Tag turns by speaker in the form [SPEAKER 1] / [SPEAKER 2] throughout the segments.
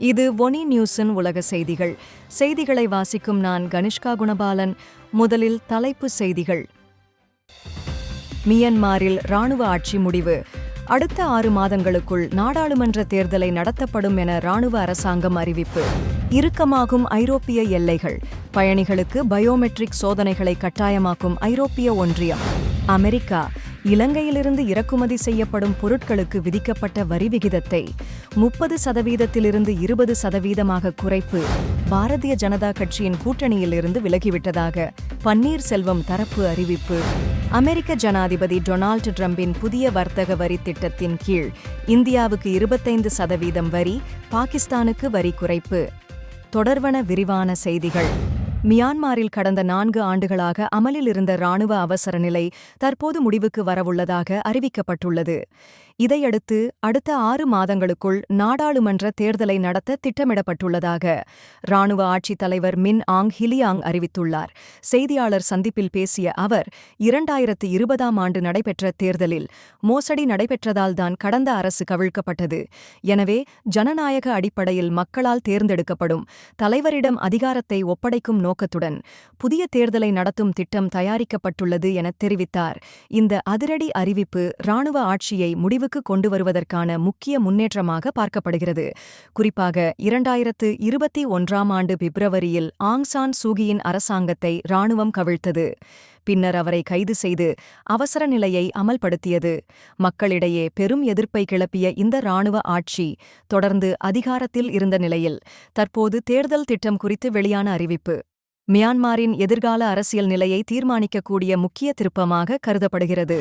[SPEAKER 1] இது ஒனி நியூஸின் உலக செய்திகள். செய்திகளை வாசிக்கும் நான் கனிஷ்கா குணபாலன். முதலில் தலைப்பு செய்திகள். மியன்மாரில் ராணுவ ஆட்சி முடிவு. அடுத்த ஆறு மாதங்களுக்குள் நாடாளுமன்ற தேர்தலை நடத்தப்படும் என ராணுவ அரசாங்கம் அறிவிப்பு. இறுக்கமாகும் ஐரோப்பிய எல்லைகள். பயணிகளுக்கு பயோமெட்ரிக் சோதனைகளை கட்டாயமாக்கும் ஐரோப்பிய ஒன்றியம். அமெரிக்கா இலங்கையிலிருந்து இறக்குமதி செய்யப்படும் பொருட்களுக்கு விதிக்கப்பட்ட வரி விகிதத்தை முப்பது சதவீதத்திலிருந்து இருபது சதவீதமாக குறைப்பு பாரதிய ஜனதா கட்சியின் கூட்டணியிலிருந்து விலகிவிட்டதாக பன்னீர்செல்வம் தரப்பு அறிவிப்பு. அமெரிக்க ஜனாதிபதி டொனால்டு ட்ரம்பின் புதிய வர்த்தக வரி திட்டத்தின் கீழ் இந்தியாவுக்கு இருபத்தைந்து சதவீதம் வரி பாகிஸ்தானுக்கு வரி குறைப்பு. தொடர்வன விரிவான செய்திகள். மியான்மாரில் கடந்த நான்கு ஆண்டுகளாக அமலில் இருந்த ராணுவ அவசர நிலை தற்போது முடிவுக்கு வரவுள்ளதாக அறிவிக்கப்பட்டுள்ளது. இதையடுத்து அடுத்த ஆறு மாதங்களுக்குள் நாடாளுமன்ற தேர்தலை நடத்த திட்டமிடப்பட்டுள்ளதாக ராணுவ ஆட்சித் தலைவர் மின் ஆங் ஹிலியாங் அறிவித்துள்ளார். செய்தியாளர் சந்திப்பில் பேசிய அவர் இரண்டாயிரத்து இருபதாம் ஆண்டு நடைபெற்ற தேர்தலில் மோசடி நடைபெற்றதால்தான் கடந்த அரசு கவிழ்க்கப்பட்டது. எனவே ஜனநாயக அடிப்படையில் மக்களால் தேர்ந்தெடுக்கப்படும் தலைவரிடம் அதிகாரத்தை ஒப்படைக்கும் நோக்கத்துடன் புதிய தேர்தலை நடத்தும் திட்டம் தயாரிக்கப்பட்டுள்ளது என தெரிவித்தார். இந்த அதிரடி அறிவிப்பு ராணுவ ஆட்சியை முடிவு முடிவுக்கு கொண்டு வருவதற்கான முக்கிய முன்னேற்றமாக பார்க்கப்படுகிறது. குறிப்பாக இரண்டாயிரத்து இருபத்தி ஒன்றாம் ஆண்டு பிப்ரவரியில் ஆங் சான் சூகியின் அரசாங்கத்தை ராணுவம் கவிழ்த்தது. பின்னர் அவரை கைது செய்து அவசர நிலையை அமல்படுத்தியது. மக்களிடையே பெரும் எதிர்ப்பை கிளப்பிய இந்த ராணுவ ஆட்சி தொடர்ந்து அதிகாரத்தில் இருந்த நிலையில் தற்போது தேர்தல் திட்டம் குறித்து வெளியான அறிவிப்பு. மியான்மாரின் எதிர்கால அரசியல் நிலையை தீர்மானிக்கக்கூடிய முக்கிய திருப்பமாக கருதப்படுகிறது.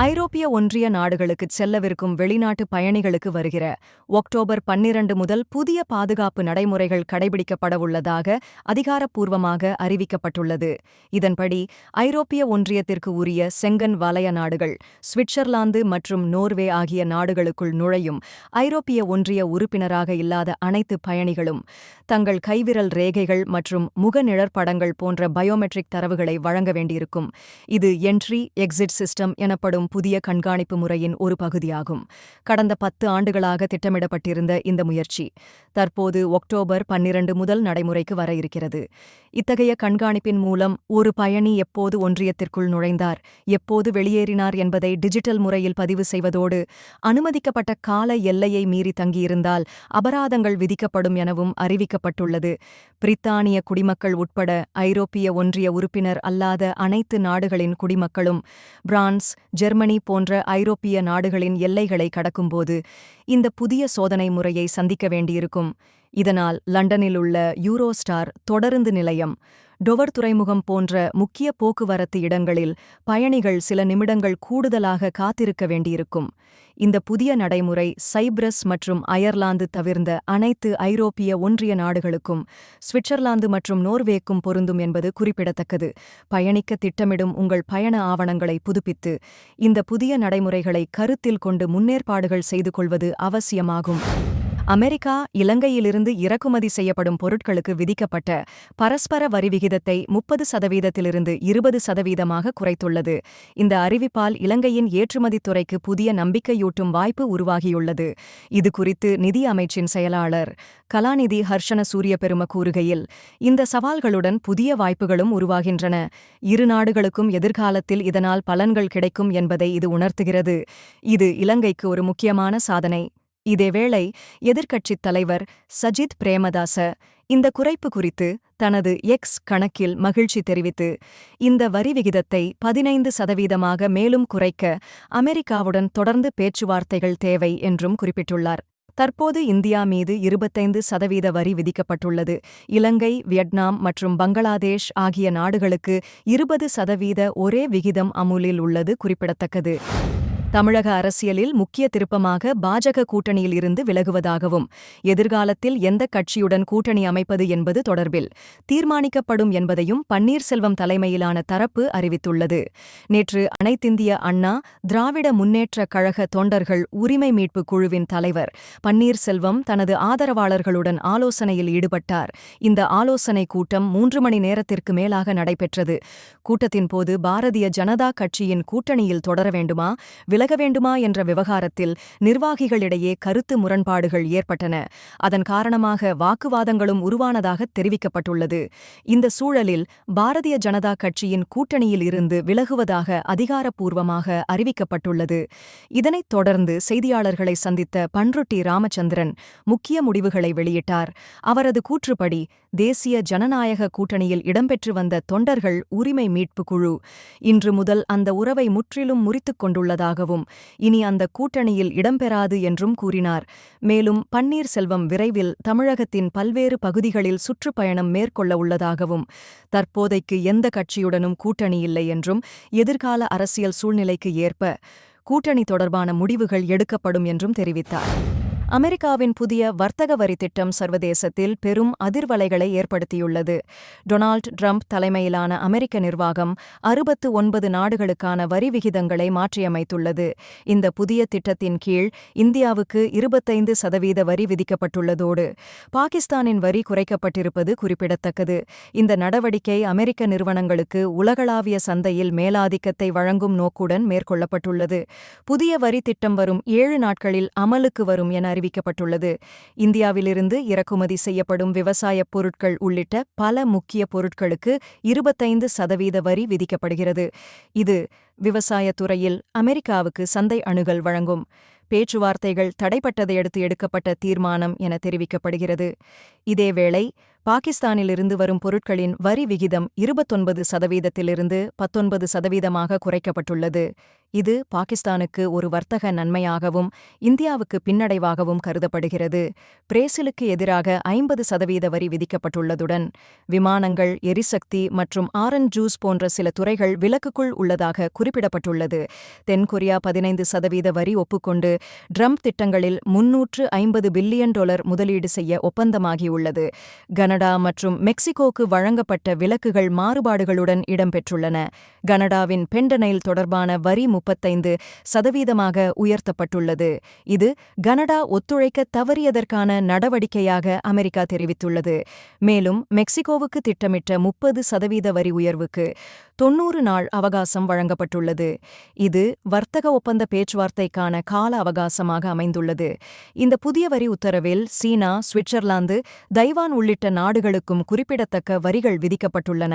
[SPEAKER 1] ஐரோப்பிய ஒன்றிய நாடுகளுக்குச் செல்லவிருக்கும் வெளிநாட்டு பயணிகளுக்கு வருகிற ஒக்டோபர் பன்னிரண்டு முதல் புதிய பாதுகாப்பு நடைமுறைகள் கடைபிடிக்கப்படவுள்ளதாக அதிகாரப்பூர்வமாக அறிவிக்கப்பட்டுள்ளது. இதன்படி ஐரோப்பிய ஒன்றியத்திற்கு உரிய செங்கன் வலய நாடுகள் சுவிட்சர்லாந்து மற்றும் நோர்வே ஆகிய நாடுகளுக்குள் நுழையும் ஐரோப்பிய ஒன்றிய உறுப்பினராக இல்லாத அனைத்து பயணிகளும் தங்கள் கைவிரல் ரேகைகள் மற்றும் முகநிழற்படங்கள் போன்ற பயோமெட்ரிக் தரவுகளை வழங்க வேண்டியிருக்கும். இது என்ட்ரி எக்ஸிட் சிஸ்டம் எனப்படும் புதிய கண்காணிப்பு முறையின் ஒரு பகுதியாகும். கடந்த பத்து ஆண்டுகளாக திட்டமிடப்பட்டிருந்த இந்த முயற்சி தற்போது ஒக்டோபர் பன்னிரண்டு முதல் நடைமுறைக்கு வர இருக்கிறது. இத்தகைய கண்காணிப்பின் மூலம் ஒரு பயணி எப்போது ஒன்றியத்திற்குள் நுழைந்தார் எப்போது வெளியேறினார் என்பதை டிஜிட்டல் முறையில் பதிவு செய்வதோடு அனுமதிக்கப்பட்ட கால எல்லையை மீறி தங்கியிருந்தால் அபராதங்கள் விதிக்கப்படும் எனவும் அறிவிக்கப்பட்டுள்ளது. பிரித்தானிய குடிமக்கள் உட்பட ஐரோப்பிய ஒன்றிய உறுப்பினர் அல்லாத அனைத்து நாடுகளின் குடிமக்களும் பிரான்ஸ் ஜெர்மனி போன்ற ஐரோப்பிய நாடுகளின் எல்லைகளை கடக்கும்போது இந்த புதிய சோதனை முறையை சந்திக்க வேண்டியிருக்கும். இதனால் லண்டனில் உள்ள யூரோஸ்டார் தொடருந்து நிலையம் டொவர் துறைமுகம் போன்ற முக்கிய போக்குவரத்து இடங்களில் பயணிகள் சில நிமிடங்கள் கூடுதலாக காத்திருக்க வேண்டியிருக்கும். இந்த புதிய நடைமுறை சைப்ரஸ் மற்றும் அயர்லாந்து தவிர்ந்த அனைத்து ஐரோப்பிய ஒன்றிய நாடுகளுக்கும் சுவிட்சர்லாந்து மற்றும் நோர்வேக்கும் பொருந்தும் என்பது குறிப்பிடத்தக்கது. பயணிக்க திட்டமிடும் உங்கள் பயண ஆவணங்களை புதுப்பித்து இந்த புதிய நடைமுறைகளை கருத்தில் கொண்டு முன்னேற்பாடுகள் செய்து கொள்வது அவசியமாகும். அமெரிக்கா இலங்கையிலிருந்து இறக்குமதி செய்யப்படும் பொருட்களுக்கு விதிக்கப்பட்ட பரஸ்பர வரி விகிதத்தை முப்பது சதவீதத்திலிருந்து இருபது சதவீதமாக குறைத்துள்ளது. இந்த அறிவிப்பால் இலங்கையின் ஏற்றுமதித் துறைக்கு புதிய நம்பிக்கையூட்டும் வாய்ப்பு உருவாகியுள்ளது. இது குறித்து நிதி அமைச்சின் செயலாளர் கலாநிதி ஹர்ஷன சூரியபெரும கூறுகையில் இந்த சவால்களுடன் புதிய வாய்ப்புகளும் உருவாகின்றன. இரு நாடுகளுக்கும் எதிர்காலத்தில் இதனால் பலன்கள் கிடைக்கும் என்பதை இது உணர்த்துகிறது. இது இலங்கைக்கு ஒரு முக்கியமான சாதனை. இதேவேளை எதிர்க்கட்சித் தலைவர் சஜித் பிரேமதாச இந்த குறைப்பு குறித்து தனது எக்ஸ் கணக்கில் மகிழ்ச்சி தெரிவித்து இந்த வரி விகிதத்தை பதினைந்து சதவீதமாக மேலும் குறைக்க அமெரிக்காவுடன் தொடர்ந்து பேச்சுவார்த்தைகள் தேவை என்றும் குறிப்பிட்டுள்ளார். தற்போது இந்தியா மீது இருபத்தைந்து சதவீத வரி விதிக்கப்பட்டுள்ளது. இலங்கை வியட்நாம் மற்றும் பங்களாதேஷ் ஆகிய நாடுகளுக்கு இருபது சதவீத ஒரே விகிதம் அமுலில் உள்ளது குறிப்பிடத்தக்கது. தமிழக அரசியலில் முக்கிய திருப்பமாக பாஜக கூட்டணியில் இருந்து விலகுவதாகவும் எதிர்காலத்தில் எந்த கட்சியுடன் கூட்டணி அமைப்பது என்பது தொடர்பில் தீர்மானிக்கப்படும் என்பதையும் பன்னீர்செல்வம் தலைமையிலான தரப்பு அறிவித்துள்ளது. நேற்று அனைத்திந்திய அண்ணா திராவிட முன்னேற்ற கழக தொண்டர்கள் உரிமை மீட்பு குழுவின் தலைவர் பன்னீர்செல்வம் தனது ஆதரவாளர்களுடன் ஆலோசனையில் ஈடுபட்டார். இந்த ஆலோசனை கூட்டம் மூன்று மணி நேரத்திற்கு மேலாக நடைபெற்றது. கூட்டத்தின் போது பாரதிய ஜனதா கட்சியின் கூட்டணியில் தொடர வேண்டுமா? விலக வேண்டுமா என்ற விவகாரத்தில் நிர்வாகிகளிடையே கருத்து முரண்பாடுகள் ஏற்பட்டன. அதன் காரணமாக வாக்குவாதங்களும் உருவானதாக தெரிவிக்கப்பட்டுள்ளது. இந்த சூழலில் பாரதிய ஜனதா கட்சியின் கூட்டணியில் இருந்து விலகுவதாக அதிகாரப்பூர்வமாக அறிவிக்கப்பட்டுள்ளது. இதனைத் தொடர்ந்து செய்தியாளர்களை சந்தித்த பன்ருட்டி ராமச்சந்திரன் முக்கிய முடிவுகளை வெளியிட்டார். அவரது கூற்றுப்படி தேசிய ஜனநாயக கூட்டணியில் இடம்பெற்று வந்த தொண்டர்கள் உரிமை மீட்பு குழு இன்று முதல் அந்த உறவை முற்றிலும் முறித்துக் கொண்டுள்ளதாகவும் இனி அந்த கூட்டணியில் இடம்பெறாது என்றும் கூறினார். மேலும் பன்னீர்செல்வம் விரைவில் தமிழகத்தின் பல்வேறு பகுதிகளில் சுற்றுப்பயணம் மேற்கொள்ள உள்ளதாகவும் தற்போதைக்கு எந்த கட்சியுடனும் கூட்டணி இல்லை என்றும் எதிர்கால அரசியல் சூழ்நிலைக்கு ஏற்ப கூட்டணி தொடர்பான முடிவுகள் எடுக்கப்படும் என்றும் தெரிவித்தார். அமெரிக்காவின் புதிய வர்த்தக வரி திட்டம் சர்வதேசத்தில் பெரும் அதிர்வலைகளை ஏற்படுத்தியுள்ளது. டொனால்ட் ட்ரம்ப் தலைமையிலான அமெரிக்க நிர்வாகம் அறுபத்து ஒன்பது நாடுகளுக்கான வரி விகிதங்களை மாற்றியமைத்துள்ளது. இந்த புதிய திட்டத்தின் கீழ் இந்தியாவுக்கு இருபத்தைந்து சதவீத வரி விதிக்கப்பட்டுள்ளதோடு பாகிஸ்தானின் வரி குறைக்கப்பட்டிருப்பது குறிப்பிடத்தக்கது. இந்த நடவடிக்கை அமெரிக்க நிறுவனங்களுக்கு உலகளாவிய சந்தையில் மேலாதிக்கத்தை வழங்கும் நோக்குடன் மேற்கொள்ளப்பட்டுள்ளது. புதிய வரி திட்டம் வரும் ஏழு நாட்களில் அமலுக்கு வரும் என அறிவிக்கப்பட்டுள்ளது இந்தியாவிலிருந்து இறக்குமதி செய்யப்படும் விவசாயப் பொருட்கள் உள்ளிட்ட பல முக்கிய பொருட்களுக்கு இருபத்தைந்து சதவீத வரி விதிக்கப்படுகிறது. இது விவசாயத்துறையில் அமெரிக்காவுக்கு சந்தை அணுகல் வழங்கும். பேச்சுவார்த்தைகள் தடைப்பட்டதையடுத்து எடுக்கப்பட்ட தீர்மானம் என தெரிவிக்கப்படுகிறது. இதேவேளை பாகிஸ்தானிலிருந்து வரும் பொருட்களின் வரி விகிதம் இருபத்தொன்பது சதவீதத்திலிருந்து பத்தொன்பது சதவீதமாக குறைக்கப்பட்டுள்ளது. இது பாகிஸ்தானுக்கு ஒரு வர்த்தக நன்மையாகவும் இந்தியாவுக்கு பின்னடைவாகவும் கருதப்படுகிறது. பிரேசிலுக்கு எதிராக ஐம்பது சதவீத வரி விதிக்கப்பட்டுள்ளதுடன் விமானங்கள் எரிசக்தி மற்றும் ஆரஞ்ச் ஜூஸ் போன்ற சில துறைகள் விலக்குக்குள் உள்ளதாக குறிப்பிடப்பட்டுள்ளது. தென்கொரியா பதினைந்து சதவீத வரி ஒப்புக்கொண்டு ட்ரம்ப் திட்டங்களில் முன்னூற்று ஐம்பது பில்லியன் டாலர் முதலீடு செய்ய ஒப்பந்தமாகியுள்ளது. கனடா மற்றும் மெக்சிகோக்கு வழங்கப்பட்ட விலக்குகள் மாறுபாடுகளுடன் இடம்பெற்றுள்ளன. கனடாவின் பெண்டனைல் தொடர்பான வரி முப்பத்தைந்து சதவீதமாக உயர்த்தப்பட்டுள்ளது. இது கனடா ஒத்துழைக்க தவறியதற்கான நடவடிக்கையாக அமெரிக்கா தெரிவித்துள்ளது. மேலும் மெக்சிகோவுக்கு திட்டமிட்ட முப்பது சதவீத வரி உயர்வுக்கு தொன்னூறு நாள் அவகாசம் வழங்கப்பட்டுள்ளது. இது வர்த்தக ஒப்பந்த பேச்சுவார்த்தைக்கான கால அவகாசமாக அமைந்துள்ளது. இந்த புதிய வரி உத்தரவில் சீனா சுவிட்சர்லாந்து தைவான் உள்ளிட்ட நாடுகளுக்கும் குறிப்பிடத்தக்க வரிகள் விதிக்கப்பட்டுள்ளன.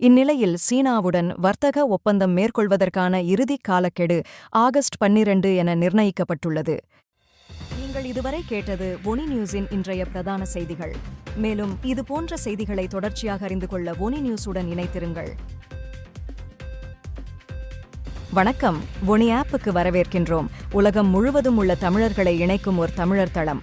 [SPEAKER 1] இந்நிலையில் சீனாவுடன் வர்த்தக ஒப்பந்தம் மேற்கொள்வதற்கான இறுதி காலக்கெடு. ஆகஸ்ட் பன்னிரண்டு என நிர்ணயிக்கப்பட்டுள்ளது. நீங்கள் இதுவரை கேட்டது ஒனி நியூஸின் இன்றைய பிரதான செய்திகள். மேலும் இது போன்ற செய்திகளை தொடர்ச்சியாக அறிந்து கொள்ள ஒனி நியூஸுடன் இணைத்திருங்கள் வணக்கம். ஒனி ஆப்புக்கு வரவேற்கின்றோம். உலகம் முழுவதும் உள்ள தமிழர்களை இணைக்கும் ஒரு தமிழர் தளம்.